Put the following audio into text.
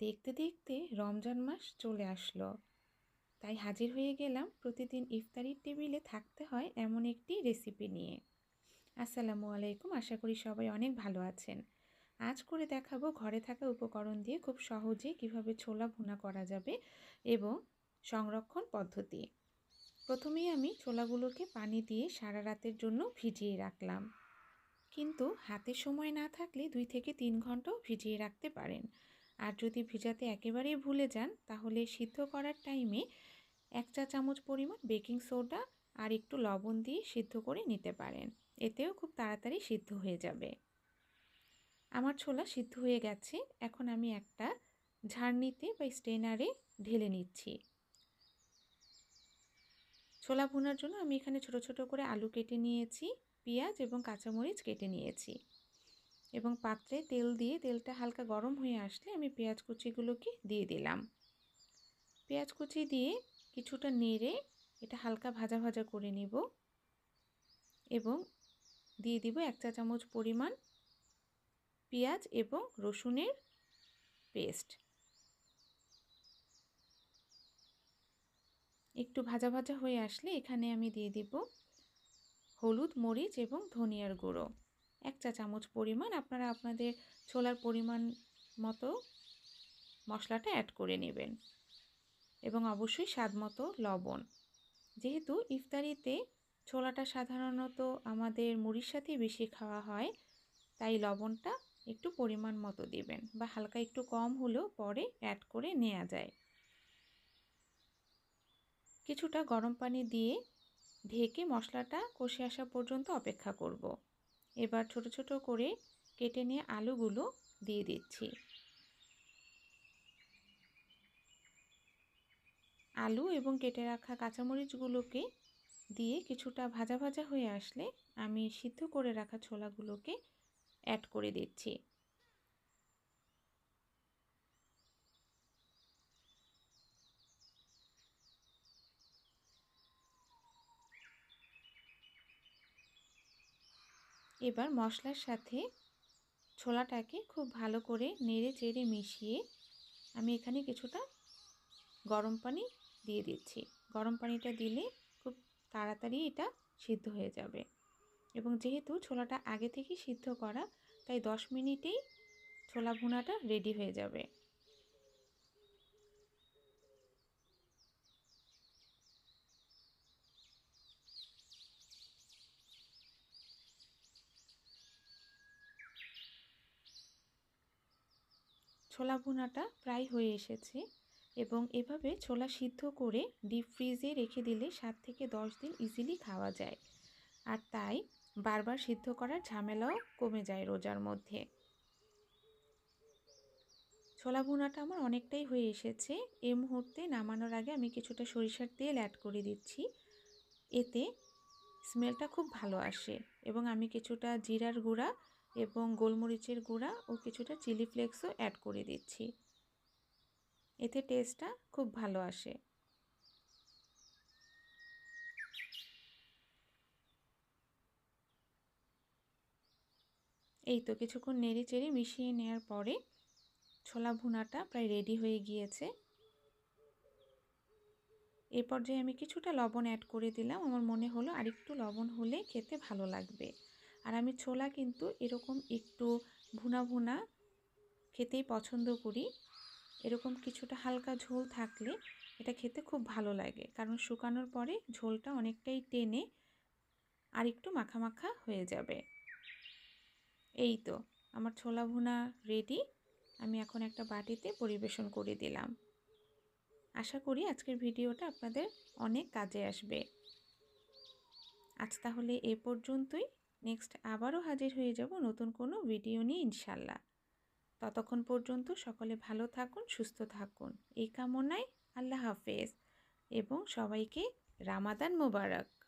দেখতে দেখতে রমজান মাস চলে আসলো। তাই হাজির হয়ে গেলাম প্রতিদিন ইফতারির টেবিলে থাকতে হয় এমন একটি রেসিপি নিয়ে। আসসালামু আলাইকুম, আশা করি সবাই অনেক ভালো আছেন। আজ করে দেখাবো ঘরে থাকা উপকরণ দিয়ে খুব সহজে কীভাবে ছোলা ভুনা করা যাবে এবং সংরক্ষণ পদ্ধতি। প্রথমেই আমি ছোলাগুলোকে পানি দিয়ে সারা রাতের জন্য ভিজিয়ে রাখলাম। কিন্তু হাতে সময় না থাকলে দুই থেকে তিন ঘন্টাও ভিজিয়ে রাখতে পারেন। আর যদি ভিজাতে একেবারেই ভুলে যান, তাহলে সিদ্ধ করার টাইমে এক চা চামচ পরিমাণ বেকিং সোডা আর একটু লবণ দিয়ে সিদ্ধ করে নিতে পারেন। এতেও খুব তাড়াতাড়ি সিদ্ধ হয়ে যাবে। আমার ছোলা সিদ্ধ হয়ে গেছে। এখন আমি একটা ঝাড়নিতে বা স্টেনারে ঢেলে নিচ্ছি। ছোলা ভুনার জন্য আমি এখানে ছোট ছোট করে আলু কেটে নিয়েছি, পেঁয়াজ এবং কাঁচামরিচ কেটে নিয়েছি। এবং পাত্রে তেল দিয়ে তেলটা হালকা গরম হয়ে আসলে আমি পেঁয়াজ কুচিগুলোকে দিয়ে দিলাম। পেঁয়াজ কুচি দিয়ে কিছুটা নেড়ে এটা হালকা ভাজা ভাজা করে নিব এবং দিয়ে দিব এক চা চামচ পরিমাণ পেঁয়াজ এবং রসুনের পেস্ট। একটু ভাজা ভাজা হয়ে আসলে এখানে আমি দিয়ে দিব হলুদ, মরিচ এবং ধনিয়ার গুঁড়ো। এক চা চামচ পরিমাণ আপনারা আপনাদের ছোলার পরিমাণ মতো মশলাটা অ্যাড করে নেবেন। এবং অবশ্যই স্বাদ মতো লবণ। যেহেতু ইফতারিতে ছোলাটা সাধারণত আমাদের মুড়ির সাথেই বেশি খাওয়া হয়, তাই লবণটা একটু পরিমাণ মতো দেবেন বা হালকা একটু কম হলেও পরে অ্যাড করে নেওয়া যায়। কিছুটা গরম পানি দিয়ে ঢেকে মশলাটা কষে আসা পর্যন্ত অপেক্ষা করব। এবার ছোট ছোট করে কেটে নিয়ে আলুগুলো দিয়ে দিচ্ছি। আলু এবং কেটে রাখা কাঁচামরিচগুলোকে দিয়ে কিছুটা ভাজা ভাজা হয়ে আসলে আমি সিদ্ধ করে রাখা ছোলাগুলোকে অ্যাড করে দিচ্ছি। এবার মশলার সাথে ছোলাটাকে খুব ভালো করে নেড়ে চেড়ে মিশিয়ে আমি এখানে কিছুটা গরম পানি দিয়ে দিচ্ছি। গরম পানিটা দিলে খুব তাড়াতাড়ি এটা সিদ্ধ হয়ে যাবে। এবং যেহেতু ছোলাটা আগে থেকে সিদ্ধ করা, তাই দশ মিনিটেই ছোলা ভুনাটা রেডি হয়ে যাবে। ছোলা ভুনাটা প্রায় হয়ে এসেছে এবং এভাবে ছোলা সিদ্ধ করে ডিপ ফ্রিজে রেখে দিলে সাত থেকে দশ দিন ইজিলি খাওয়া যায়। আর তাই বারবার সিদ্ধ করার ঝামেলাও কমে যায় রোজার মধ্যে। ছোলা ভুনাটা আমার অনেকটাই হয়ে এসেছে। এ মুহূর্তে নামানোর আগে আমি কিছুটা সরিষার তেল অ্যাড করে দিচ্ছি। এতে স্মেলটা খুব ভালো আসে এবং আমি কিছুটা জিরার গুঁড়া এবং গোলমরিচের গুঁড়া ও কিছুটা চিলি ফ্লেক্সও অ্যাড করে দিচ্ছি। এতে টেস্টটা খুব ভালো আসে। এই তো কিছুক্ষণ নেড়ে চেড়ে মিশিয়ে নেওয়ার পরে ছোলা ভুনাটা প্রায় রেডি হয়ে গিয়েছে। এই পর্যায়ে আমি কিছুটা লবণ অ্যাড করে দিলাম। আমার মনে হলো আরেকটু লবণ হলে খেতে ভালো লাগবে। আর আমি ছোলা কিন্তু এরকম একটু ভুনা ভুনা খেতেই পছন্দ করি। এরকম কিছুটা হালকা ঝোল থাকলে এটা খেতে খুব ভালো লাগে। কারণ শুকানোর পরে ঝোলটা অনেকটাই টেনে আর একটু মাখা মাখা হয়ে যাবে। এই তো, আমার ছোলা ভুনা রেডি আমি এখন একটা বাটিতে পরিবেশন করে দিলাম। আশা করি আজকের ভিডিওটা আপনাদের অনেক কাজে আসবে। আজ তাহলে এ পর্যন্তই। নেক্সট আবারও হাজির হয়ে যাব নতুন কোনো ভিডিও নিয়ে ইনশাল্লাহ। ততক্ষণ পর্যন্ত সকলে ভালো থাকুন, সুস্থ থাকুন। এই কামনায় আল্লাহ হাফেজ। এবং সবাইকে রামাদান মোবারক।